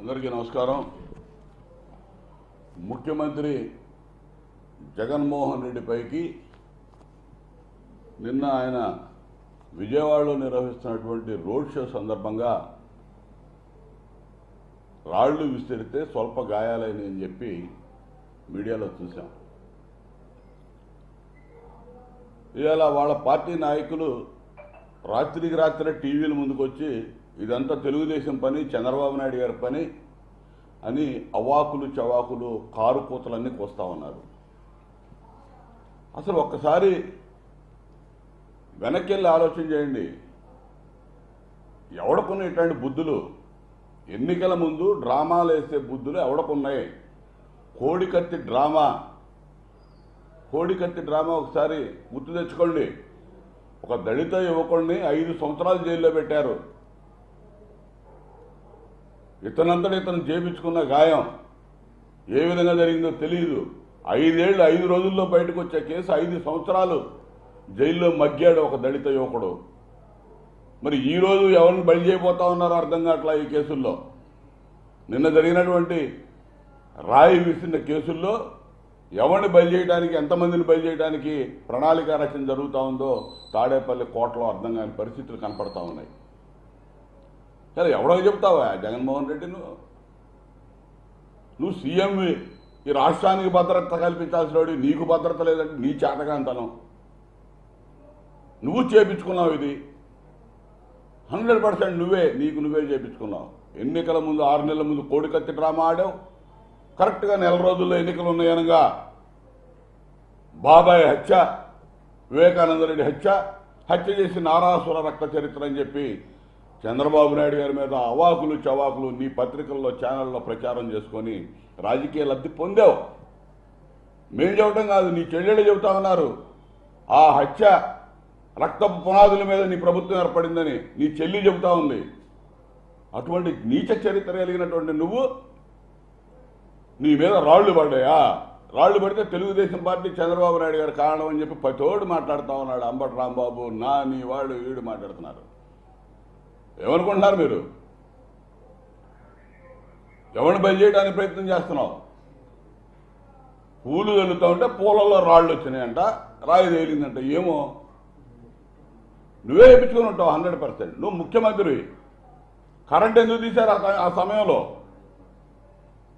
అందరికీ నమస్కారం. ముఖ్యమంత్రి జగన్మోహన్ రెడ్డి పైకి నిన్న ఆయన విజయవాడలో నిర్వహిస్తున్నటువంటి రోడ్ షో సందర్భంగా రాళ్ళు విసిరితే స్వల్ప గాయాలైనవి అని చెప్పి మీడియాలో చూసాం ఇవాళ వాళ్ళ పార్టీ నాయకులు రాత్రికి రాత్రి టీవీల ముందుకు వచ్చి ఇదంతా తెలుగుదేశం పని చంద్రబాబు నాయుడు గారి పని అని అవాకులు చవాకులు కారు కూతలన్నీ కోస్తా ఉన్నారు. అసలు ఒక్కసారి వెనక్కి వెళ్ళి ఆలోచన చేయండి. ఎవడకున్న ఇట్లాంటి బుద్ధులు ఎన్నికల ముందు డ్రామాలు వేసే బుద్ధులు ఎవడకున్నాయి? కోడికత్తి డ్రామా. కోడికత్తి డ్రామా ఒకసారి గుర్తు తెచ్చుకోండి. ఒక దళిత యువకుడిని ఐదు సంవత్సరాలు జైల్లో పెట్టారు. ఇతనంతట ఇతను చేపించుకున్న గాయం ఏ విధంగా జరిగిందో తెలియదు ఐదేళ్ళు ఐదు రోజుల్లో బయటకు వచ్చే కేసు ఐదు సంవత్సరాలు జైల్లో మగ్గాడు ఒక దళిత యువకుడు. మరి ఈరోజు ఎవరిని బలి చేయబోతా ఉన్నారో అర్థం కావట్లా ఈ కేసుల్లో? నిన్న జరిగినటువంటి రాయి విసిన కేసుల్లో ఎవరిని బలి చేయడానికి ఎంతమందిని బలి చేయడానికి ప్రణాళిక రచన జరుగుతూ ఉందో తాడేపల్లి కోటలో అర్థం కాని పరిస్థితులు కనపడతా ఉన్నాయి. సరే ఎవడో చెప్తావా? జగన్మోహన్ రెడ్డి నువ్వు నువ్వు సీఎంవి ఈ రాష్ట్రానికి భద్రత కల్పించాల్సిన వాడు నీకు భద్రత లేదంటే నీ చేతకాంతనం నువ్వు చేపించుకున్నావు ఇది. హండ్రెడ్ పర్సెంట్ నువ్వే నీకు నువ్వే చేపించుకున్నావు. ఎన్నికల ముందు ఆరు నెలల ముందు కోడికత్తి డ్రామా ఆడావు. కరెక్ట్గా నెల రోజుల్లో ఎన్నికలు ఉన్నాయనగా బాబాయ్ హత్య వివేకానందరెడ్డి హత్య హత్య చేసి నారాసుర రక్త చరిత్ర అని చెప్పి చంద్రబాబు నాయుడు గారి మీద అవాకులు చవాకులు నీ పత్రికల్లో ఛానల్లో ప్రచారం చేసుకొని రాజకీయ లబ్ధి పొందావు. మేం చెప్పడం కాదు నీ చెల్లెళ్ళు చెబుతా ఉన్నారు. ఆ హత్య రక్త పునాదుల మీద నీ ప్రభుత్వం ఏర్పడిందని నీ చెల్లి చెబుతా ఉంది. అటువంటి నీచ చరిత్ర కలిగినటువంటి నువ్వు నీ మీద రాళ్ళు పడ్డాయా? రాళ్ళు పడితే తెలుగుదేశం పార్టీ చంద్రబాబు నాయుడు గారు కారణం అని చెప్పి పతోడు మాట్లాడుతూ ఉన్నాడు అంబటి రాంబాబు. నా నీ వాళ్ళు వీడు మాట్లాడుతున్నారు. ఏమనుకుంటున్నారు మీరు? ఎవరిని బయలు చేయడానికి ప్రయత్నం చేస్తున్నావు? పూలు వెళ్తూ ఉంటే పూలలో రాళ్ళు వచ్చినాయంట రాయి తేలిందంట. ఏమో? నువ్వే వేయించుకొని ఉంటావు హండ్రెడ్ పర్సెంట్. నువ్వు ముఖ్యమంత్రి. కరెంట్ ఎందుకు తీశారు ఆ ఆ సమయంలో?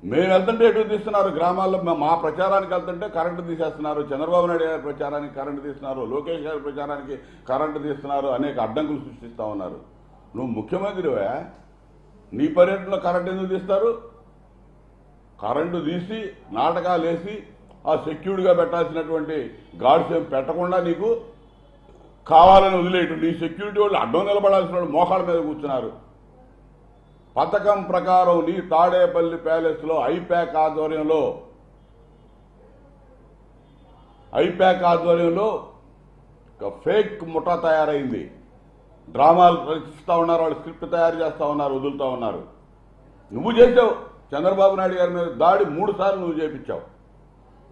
మేము వెళ్తుంటే ఎటు తీస్తున్నారు? గ్రామాల్లో మా- ప్రచారానికి వెళ్తుంటే కరెంటు తీసేస్తున్నారు. చంద్రబాబు నాయుడు గారి ప్రచారానికి కరెంటు తీస్తున్నారు. లోకేష్ గారి ప్రచారానికి కరెంటు తీస్తున్నారు. అనేక అడ్డంకులు సృష్టిస్తూ ఉన్నారు. నువ్వు ముఖ్యమంత్రివే నీ పర్యటనలో కరెంట్ ఎందుకు తీస్తారు? కరెంటు తీసి నాటకాలు వేసి ఆ సెక్యూర్డ్గా పెట్టాల్సినటువంటి గాడ్స్ ఏం పెట్టకుండా నీకు కావాలని వదిలేయటం. నీ సెక్యూరిటీ వాళ్ళు అడ్డం నిలబడాల్సిన వాళ్ళు మోకాళ్ళ మీద కూర్చున్నారు. పథకం ప్రకారం నీ తాడేపల్లి ప్యాలెస్లో ఐప్యాక్ ఆధ్వర్యంలో ఐప్యాక్ ఆధ్వర్యంలో ఒక ఫేక్ ముఠా తయారైంది. డ్రామాలు రచిస్తూ ఉన్నారు వాళ్ళు స్క్రిప్ట్ తయారు చేస్తూ ఉన్నారు వదులుతూ ఉన్నారు. నువ్వు చేసావు. చంద్రబాబు నాయుడు గారి మీద దాడి మూడు సార్లు నువ్వు చేపించావు.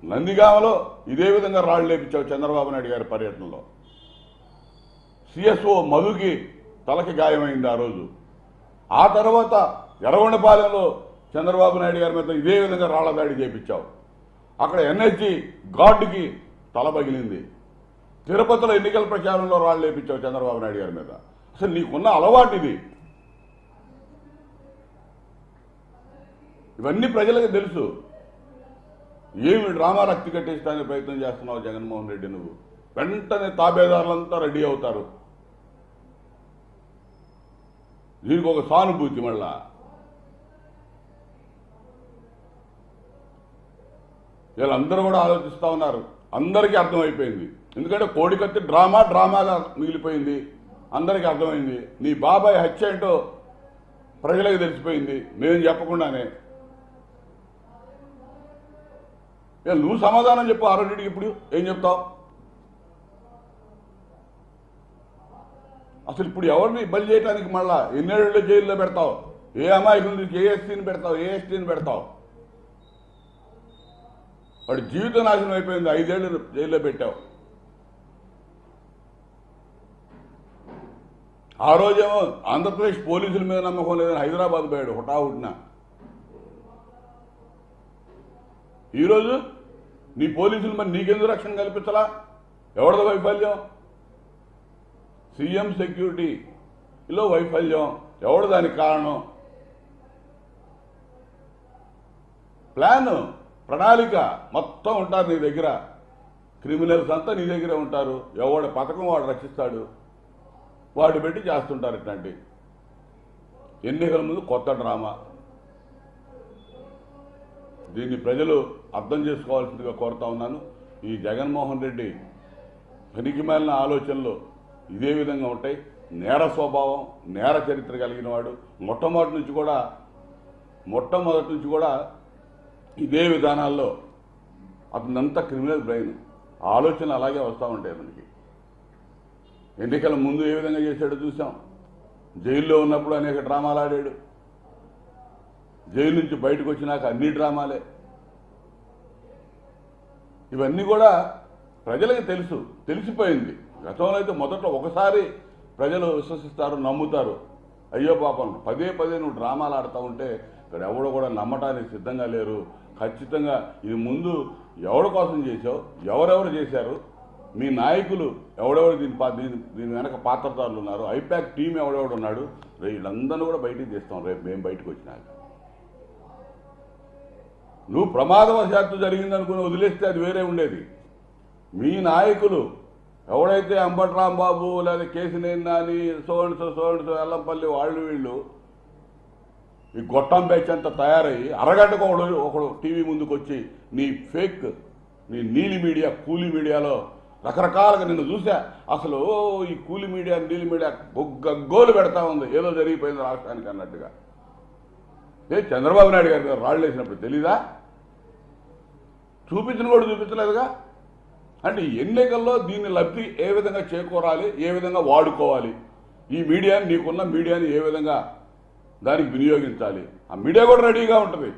నందిగామలో ఇదే విధంగా రాళ్ళు లేపించావు చంద్రబాబు నాయుడు గారి పర్యటనలో. సిఎస్ఓ మధుకి తలకి గాయమైంది ఆ రోజు. ఆ తర్వాత ఎర్రగొండపాలెంలో చంద్రబాబు నాయుడు గారి మీద ఇదే విధంగా రాళ్ళ దాడి చేపించావు. అక్కడ ఎన్హెచ్ గార్డుకి తల పగిలింది. తిరుపతిలో ఎన్నికల ప్రచారంలో రాళ్ళు లేపించావు చంద్రబాబు నాయుడు గారి మీద. అసలు నీకున్న అలవాటు ఇది. ఇవన్నీ ప్రజలకు తెలుసు. ఏమి డ్రామా రక్తి కట్టించడానికి ప్రయత్నం చేస్తున్నావు జగన్మోహన్ రెడ్డి నువ్వు. వెంటనే తాబేదారులంతా రెడీ అవుతారు. దీనికి ఒక సానుభూతి మళ్ళా. వీళ్ళందరూ కూడా ఆలోచిస్తూ ఉన్నారు. అందరికీ అర్థమైపోయింది. ఎందుకంటే కోడికత్తి డ్రామా డ్రామాగా మిగిలిపోయింది. అందరికీ అర్థమైంది. నీ బాబాయ్ హత్య ఏంటో ప్రజలకు తెలిసిపోయింది. నేను చెప్పకుండానే. ఏ, నువ్వు సమాధానం చెప్పు ఆ ఇప్పుడు. ఏం చెప్తావు? అసలు ఇప్పుడు ఎవరిని బలి చేయడానికి మళ్ళా ఎన్నేళ్ళు జైల్లో పెడతావు? ఏ అమాయకుని ఏ ఎస్టీని పెడతావు? ఏ ఎస్టీని పెడతావు? వాడు జీవిత నాశనం అయిపోయింది. ఐదేళ్ళు జైల్లో పెట్టావు. ఆ రోజేమో ఆంధ్రప్రదేశ్ పోలీసుల మీద నమ్మకం లేదని హైదరాబాద్ పోయాడు హుటాహుటిన. ఈరోజు నీ పోలీసులు మరి నీకెందుకు రక్షణ కల్పించలా? ఎవరిది వైఫల్యం? సీఎం సెక్యూరిటీలో వైఫల్యం. ఎవడు దానికి కారణం? ప్లాన్. ప్రణాళిక మొత్తం ఉంటారు నీ దగ్గర. క్రిమినల్స్ అంతా నీ దగ్గరే ఉంటారు. ఎవడి పథకం వాడు రక్షిస్తాడు. వాడు పెట్టి చేస్తుంటారు ఇట్లాంటి. ఎన్నికల ముందు కొత్త డ్రామా. దీన్ని ప్రజలు అర్థం చేసుకోవాల్సిందిగా కోరుతా ఉన్నాను. ఈ జగన్మోహన్ రెడ్డి పనికిమాలిన ఆలోచనలు ఇదే విధంగా ఉంటాయి. నేర స్వభావం నేర చరిత్ర కలిగిన వాడు. మొట్టమొదటి నుంచి కూడా మొట్టమొదటి నుంచి కూడా ఇదే విధానాల్లో అతనంతా క్రిమినల్ బ్రెయిన్. ఆలోచన అలాగే వస్తూ ఉంటాయి మనకి ఎన్నికల ముందు ఏ విధంగా చేశాడో చూసాం జైల్లో ఉన్నప్పుడు అనేక డ్రామాలు ఆడాడు. జైలు నుంచి బయటకు వచ్చినాక అన్ని డ్రామాలే. ఇవన్నీ కూడా ప్రజలకు తెలుసు. తెలిసిపోయింది. గతంలో అయితే మొదట్లో ఒకసారి ప్రజలు విశ్వసిస్తారు నమ్ముతారు. అయ్యో పాపం పదే పదే నువ్వు డ్రామాలు ఆడుతూ ఉంటే ఇక్కడ ఎవడు కూడా నమ్మటానికి సిద్ధంగా లేరు. ఖచ్చితంగా ఇది ముందు ఎవరి కోసం చేశావు ఎవరెవరు చేశారు మీ నాయకులు ఎవడెవరు దీని పా- దీని దీని వెనక పాత్రదారులు ఉన్నారు ఐపాక్ టీం ఎవడెవడు ఉన్నాడు వీళ్ళందరూ కూడా బయటికి తీస్తాం రేపు మేము బయటకు వచ్చినాక. నువ్వు ప్రమాదవశాత్తు జరిగిందనుకుని వదిలేస్తే అది వేరే ఉండేది. మీ నాయకులు ఎవడైతే అంబట్రాంబాబు లేదా కేసినేని నాని సోహన్సో సోహన్సో ఎల్లంపల్లి వాళ్ళు వీళ్ళు ఈ గొట్టం బ్యాచ్ అంతా తయారయ్యి అరగంటకు ఒకడు ఒకడు టీవీ ముందుకు వచ్చి నీ ఫేక్ నీ నీలి మీడియా కూలీ మీడియాలో రకరకాలుగా నిన్ను చూసా అసలు ఈ కూలి మీడియా నీలి మీడియా గోలు పెడతా ఉంది. ఏదో జరిగిపోయింది రాష్ట్రానికి అన్నట్టుగా. ఏ చంద్రబాబు నాయుడు గారి రాళ్ళు వేసినప్పుడు తెలీదా? చూపించిన కూడా చూపించలేదుగా? అంటే ఎన్నికల్లో దీన్ని లబ్ధి ఏ విధంగా చేకూరాలి ఏ విధంగా వాడుకోవాలి? ఈ మీడియాని నీకున్న మీడియాని ఏ విధంగా దానికి వినియోగించాలి. ఆ మీడియా కూడా రెడీగా ఉంటుంది.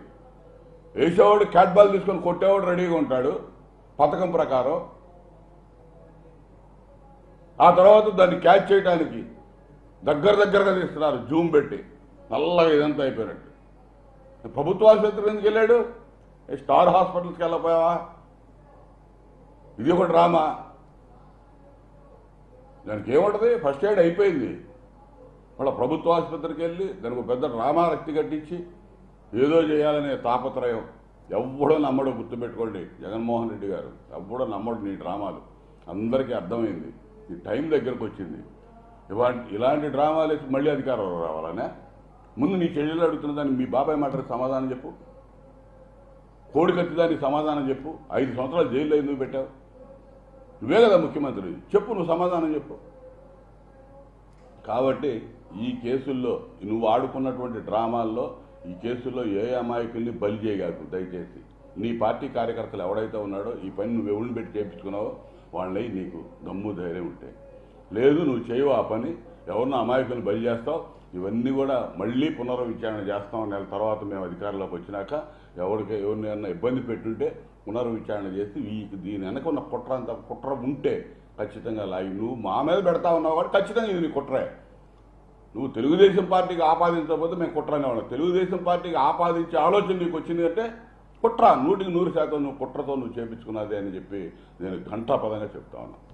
వేసేవాడు క్యాట్ బాల్ తీసుకొని కొట్టేవాడు రెడీగా ఉంటాడు పథకం ప్రకారం. ఆ తర్వాత దాన్ని క్యాచ్ చేయడానికి దగ్గర దగ్గరగా తీస్తున్నారు జూమ్ పెట్టి. నల్లగా ఇదంతా అయిపోయినట్టు. ప్రభుత్వ ఆసుపత్రి ఎందుకు వెళ్ళాడు? స్టార్ హాస్పిటల్స్కి వెళ్ళపోయావా? ఇది ఒకటి డ్రామా దానికి ఏముంటుంది? ఫస్ట్ ఎయిడ్ అయిపోయింది. వాళ్ళ ప్రభుత్వ ఆసుపత్రికి వెళ్ళి దానికి ఒక పెద్ద డ్రామారక్తి కట్టించి ఏదో చేయాలనే తాపత్రయం ఎవ్వడో నమ్మడో గుర్తుపెట్టుకోండి జగన్మోహన్ రెడ్డి గారు. ఎవ్వడో నమ్మడు నీ డ్రామాలు. అందరికీ అర్థమైంది. ఈ టైం దగ్గరకు వచ్చింది. ఇలాంటి ఇలాంటి డ్రామాలు మళ్ళీ అధికారం రావాలనే? ముందు నీ చెల్లెలు అడుగుతున్న దానికి మీ బాబాయ్ మాటకు సమాధానం చెప్పు. కోడి కత్తి దానికి సమాధానం చెప్పు. ఐదు సంవత్సరాలు జైల్లో ఎందుకు పెట్టావు? నువ్వే కదా ముఖ్యమంత్రి. చెప్పు నువ్వు సమాధానం చెప్పు. కాబట్టి ఈ కేసుల్లో నువ్వు ఆడుకున్నటువంటి డ్రామాల్లో ఈ కేసుల్లో ఏ అమాయకుల్ని బలి చేయగాకు దయచేసి. నీ పార్టీ కార్యకర్తలు ఎవడైతే ఉన్నాడో ఈ పని నువ్వు ఎవరిని పెట్టి చేయించుకున్నావో వాళ్ళని నీకు దమ్ము ధైర్యం ఉంటే. లేదు నువ్వు చేయవు ఆ పని ఎవరినో అమాయకులు బలి చేస్తావు ఇవన్నీ కూడా మళ్ళీ పునర్విచారణ చేస్తాం నెల తర్వాత మేము అధికారంలోకి వచ్చినాక ఎవరికి ఎవరినైనా ఇబ్బంది పెట్టుంటే పునర్విచారణ చేసి వీకి దీని వెనక ఉన్న కుట్ర అంత కుట్ర ఉంటే ఖచ్చితంగా లాగి నువ్వు మా మీద పెడతా ఉన్నావు కాబట్టి ఖచ్చితంగా ఇది నీ కుట్రే. నువ్వు తెలుగుదేశం పార్టీకి ఆపాదించకపోతే మేము కుట్రనే ఉన్నాం తెలుగుదేశం పార్టీకి ఆపాదించే ఆలోచన నీకు వచ్చింది అంటే కుట్ర. నూటికి నూరు శాతం నువ్వు కుట్రతో నువ్వు చేపించుకున్నది అని చెప్పి నేను ఘంటాపదంగా చెప్తా ఉన్నాను